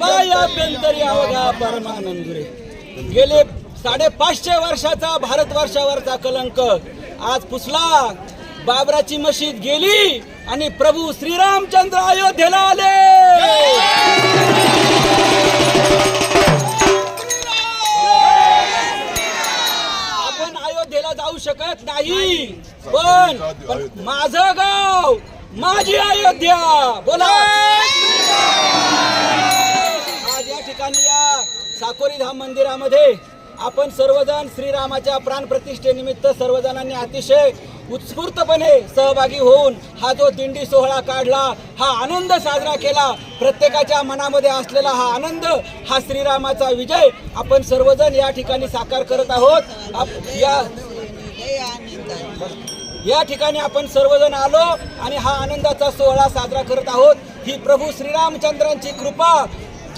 माझी अभ्यंतरी अवघा परमानंदुरे. गेले साडेपाचशे वर्षाचा भारतवर्षावरचा कलंक. आज पुसला बाबराची मशीद गेली आणि प्रभू श्रीरामचंद्र अयोध्येला आले. आपण अयोध्येला जाऊ शकत नाही. पण पण माझं गाव माझी अयोध्या. बोला. ठिकाणी या साकोरी धाम मंदिरामध्ये आपण सर्वजण श्रीरामाच्या प्राण प्रतिष्ठेनिमित्त सर्वजणांनी अतिशय उत्स्फूर्तपणे सहभागी होऊन हा जो दिंडी सोहळा काढला हा आनंद साजरा केला प्रत्येकाच्या मनामध्ये असलेला हा आनंद हा श्रीरामाचा विजय आपण सर्वजण या ठिकाणी साकार करत आहोत. आप- या या ठिकाणी आपण सर्वजण आलो आणि हा आनंदाचा सोहळा साजरा करत आहोत. ही प्रभू श्रीरामचंद्रांची कृपा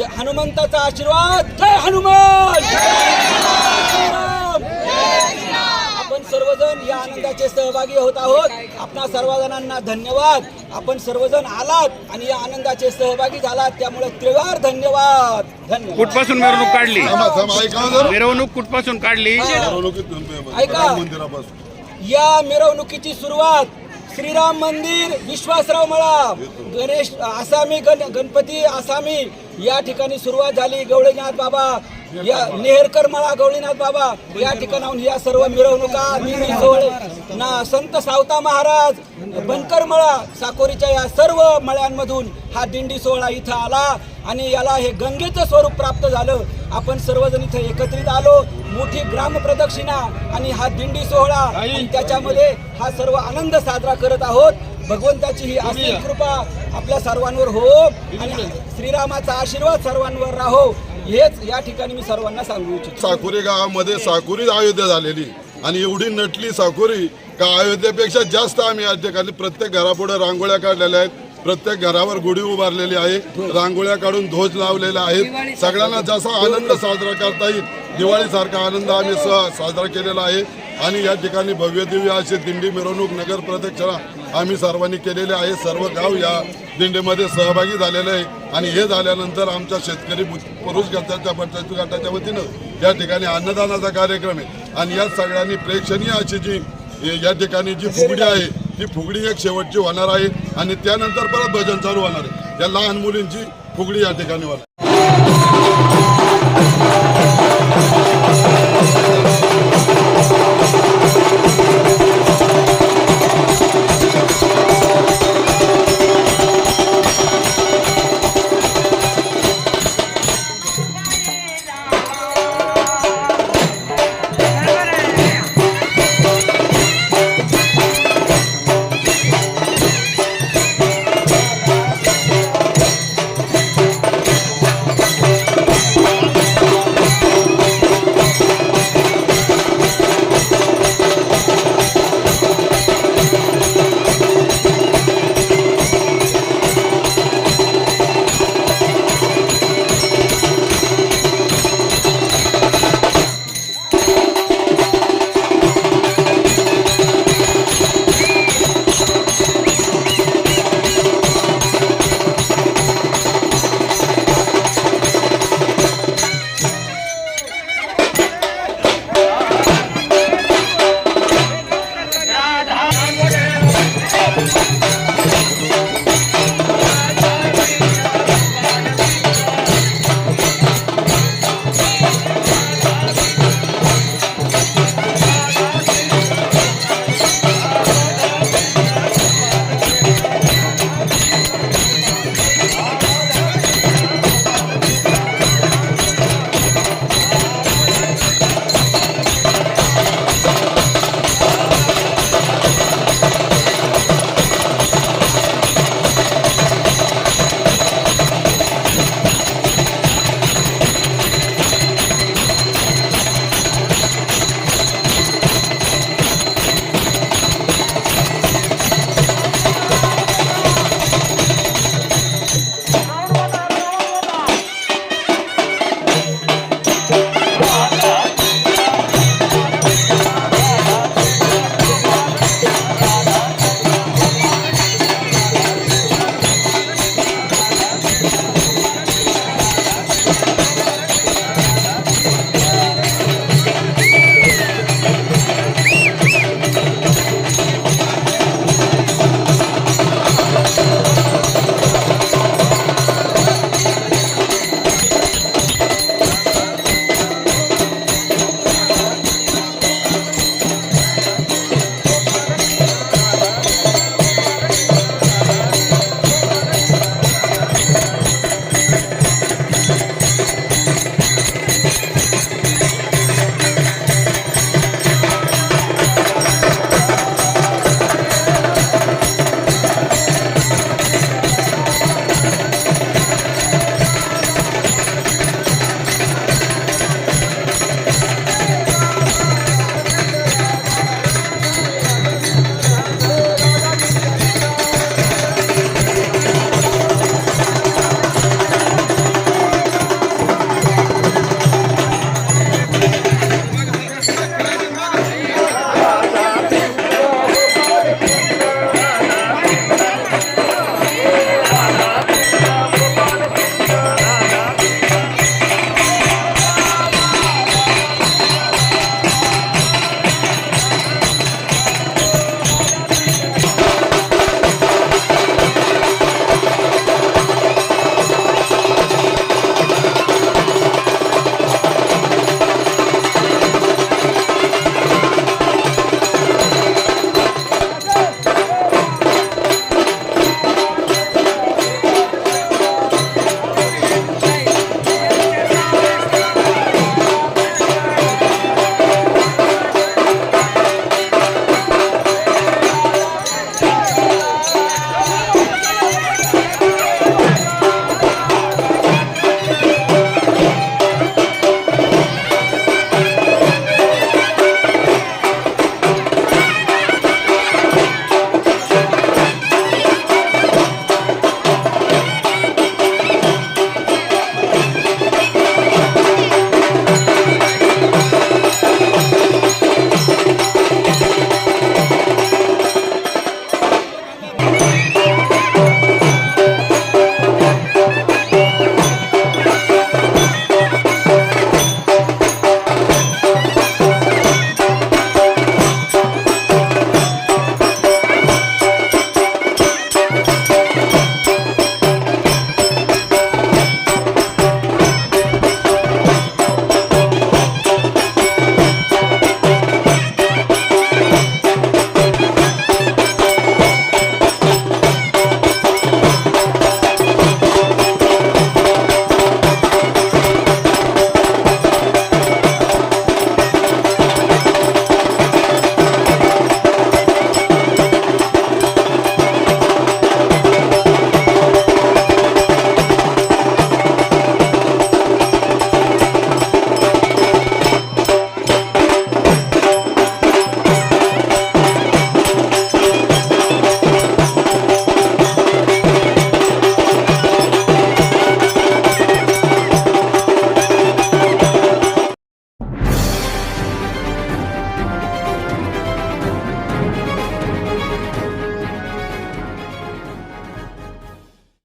हनुमंताचा आशीर्वाद. जय हनुमान. आपण सर्वजण या आनंदाचे सहभागी होत आहोत. आपणा सर्वजणांना धन्यवाद. आपण सर्वजण आलात आणि या आनंदाचे सहभागी झालात. त्यामुळे त्रिवार धन्यवाद. धन्यवाद. कुठपासून मिरवणूक काढली. मिरवणूक कुठपासून काढली? ऐका. या मिरवणुकीची सुरुवात श्रीराम मंदिर विश्वासराव मळा गणेश आसामी गण गणपती आसामी या ठिकाणी सुरुवात झाली गवळीनाथ बाबा. या नेहरकर मळा गवळीनाथ बाबा. या ठिकाणाहून या सर्व मिरवणुका ना संत सावता महाराज बनकर मळा साकोरीच्या या सर्व मळ्यांमधून हा दिंडी सोहळा इथं आला आणि याला हे गंगेचं स्वरूप प्राप्त झालं. आपण सर्वजण इथं एकत्रित आलो. मोठी ग्राम प्रदक्षिणा आणि हा दिंडी सोहळा. त्याच्यामध्ये हा सर्व आनंद साजरा करत आहोत. भगवंताची ही असीम कृपा आपल्या सर्वांवर हो आणि श्रीरामाचा आशीर्वाद सर्वांवर राहो हेच या ठिकाणी मी सर्वांना सांगू इच्छितो. साकुरी गावामध्ये साकुरी अयोध्या झालेली आणि एवढी नटली साकुरी का अयोध्येपेक्षा जास्त आम्ही या ठिकाणी प्रत्येक घरापुढे रांगोळ्या काढलेल्या आहेत प्रत्येक घरावर गुढी उभारलेली आहे रांगोळ्या काढून ध्वज लावलेला आहेत सगळ्यांना जसा आनंद साजरा करता येईल दिवाळीसारखा आनंद आम्ही साजरा केलेला आहे. आणि या ठिकाणी भव्यदिव्य अशी दिंडी मिरवणूक नगर प्रदक्षिणा आम्ही सर्वांनी केलेले आहे. सर्व गाव या दिंडीमध्ये सहभागी झालेले आहे. आणि हे झाल्यानंतर आमच्या शेतकरी पुरुष गटाच्या पंचायत गटाच्या वतीनं या ठिकाणी अन्नदानाचा कार्यक्रम आहे. आणि या सगळ्यांनी प्रेक्षणीय अशी जी या ठिकाणी जी फुगडी आहे ती फुगडी एक शेवटची होणार आहे. आणि त्यानंतर परत भजन चालू होणार आहे. या लहान मुलींची फुगडी या ठिकाणी होणार